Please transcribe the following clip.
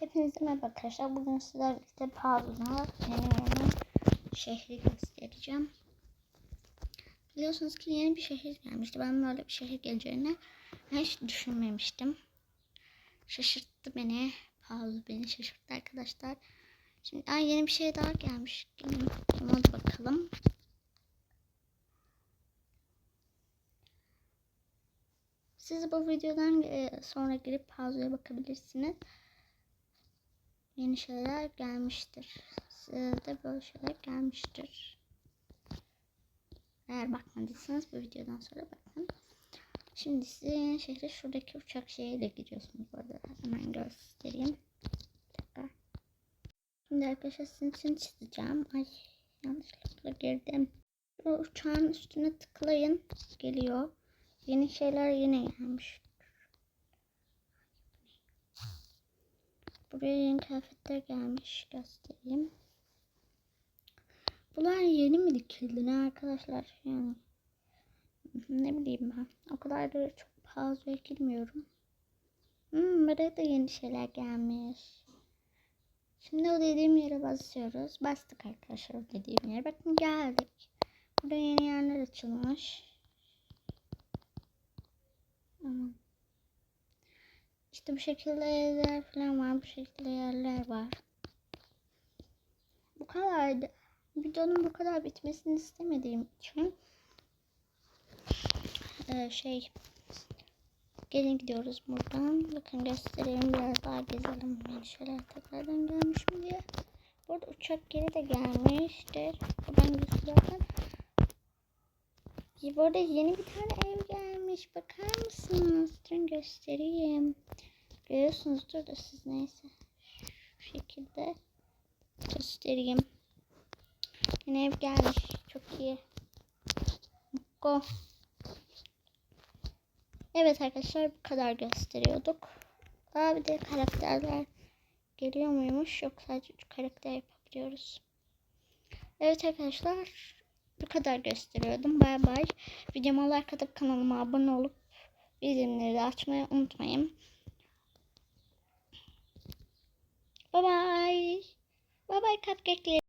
Hepinize merhaba arkadaşlar. Bugün sizlerle birlikte Pavlova yeni yeni şehri göstereceğim. Biliyorsunuz ki yeni bir şehir gelmişti. Ben böyle bir şehir geleceğini hiç düşünmemiştim. Şaşırttı beni. Pavlova beni şaşırttı arkadaşlar. Şimdi ay yeni bir şey daha gelmiş. Ona da bakalım. Siz bu videodan e, sonra girip Pavlova'ya bakabilirsiniz yeni şeyler gelmiştir. Size de böyle şeyler gelmiştir. Eğer bakmadıysanız bu videodan sonra bakın. Şimdi size yeni şehre şuradaki uçak şeyiyle gidiyorsunuz bu arada. Hemen göstereyim. Şimdi arkadaşlar sizin için çizeceğim. Ay yanlışlıkla girdim. O uçağın üstüne tıklayın. Geliyor. Yeni şeyler yine gelmiş. Buraya yeni kıyafetler gelmiş. Göstereyim. Bunlar yeni mi dikildi ne arkadaşlar? Yani ne bileyim ben. O kadar da çok fazla ekilmiyorum. Hmm, buraya da yeni şeyler gelmiş. Şimdi o dediğim yere basıyoruz. Bastık arkadaşlar o dediğim yere. Bakın geldik. Burada yeni yerler açılmış. İşte bu şekilde evler falan var. Bu şekilde yerler var. Bu kadardı. Videonun bu kadar bitmesini istemediğim için ee, şey gelin gidiyoruz buradan. Bakın göstereyim biraz daha gezelim. Yeni şeyler tekrardan gelmiş mi diye. Burada uçak geri de gelmiştir. Buradan göstereyim. Burada yeni bir tane ev gelmiş. Bakar mısınız? Durun göstereyim. Görüyorsunuzdur da siz neyse. Şu şekilde göstereyim. Yine ev gelmiş. Çok iyi. Go. Evet arkadaşlar bu kadar gösteriyorduk. Daha bir de karakterler geliyor muymuş? Yok sadece 3 karakter yapabiliyoruz. Evet arkadaşlar bu kadar gösteriyordum. Bay bay. Videoma like atıp kanalıma abone olup bildirimleri de açmayı unutmayın. Bye bye. Bye bye cupcake'leri.